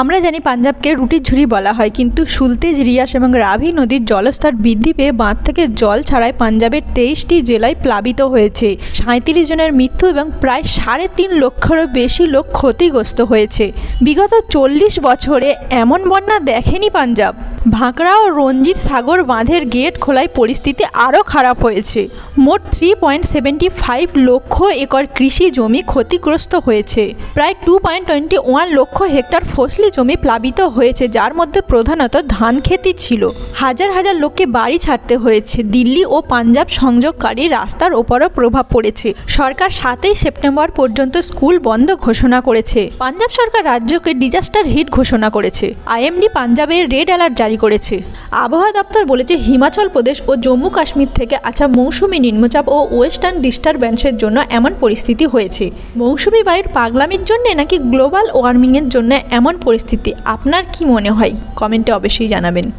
আমরা জানি পাঞ্জাবকে রুটির ঝুড়ি বলা হয়, কিন্তু সুলতেজ রিয়াস এবং রাভি নদীর জলস্তর বৃদ্ধি পেয়ে বাঁধ থেকে জল ছাড়ায় পাঞ্জাবের তেইশটি জেলায় প্লাবিত হয়েছে। সাঁত্রিশ জনের মৃত্যু এবং প্রায় সাড়ে তিন লক্ষেরও বেশি লোক ক্ষতিগ্রস্ত হয়েছে। বিগত চল্লিশ বছরে এমন বন্যা দেখেনি পাঞ্জাব। ভাঁকড়া ও রঞ্জিত সাগর বাঁধের গেট খোলায় পরিস্থিতি আরও খারাপ হয়েছে। মোট থ্রি পয়েন্ট সেভেন্টি ফাইভ লক্ষ একর কৃষি জমি ক্ষতিগ্রস্ত হয়েছে। প্রায় টু পয়েন্ট টোয়েন্টি ওয়ান লক্ষ হেক্টর ফসলি জমি প্লাবিত হয়েছে, যার মধ্যে প্রধানত ধান খেতি ছিল। হাজার হাজার লোককে বাড়ি ছাড়তে হয়েছে। দিল্লি ও পাঞ্জাব সংযোগকারী রাস্তার ওপরও প্রভাব পড়েছে। সরকার সাতই সেপ্টেম্বর পর্যন্ত স্কুল বন্ধ ঘোষণা করেছে। পাঞ্জাব সরকার রাজ্যকে ডিজাস্টার হিট ঘোষণা করেছে। আইএমডি পাঞ্জাবের রেড অ্যালার্ট জারি করেছে। আবহাওয়া দপ্তর বলেছে, হিমাচল প্রদেশ ও জম্মু কাশ্মীর থেকে আসা মৌসুমি নিম্নচাপ ও ওয়েস্টার্ন ডিস্টারবেন্সের জন্য এমন পরিস্থিতি হয়েছে। মৌসুমি বায়ুর পাগলামির জন্য নাকি গ্লোবাল ওয়ার্মিংয়ের জন্য এমন পরিস্থিতি? আপনার কি মনে হয়? কমেন্টে অবশ্যই জানাবেন।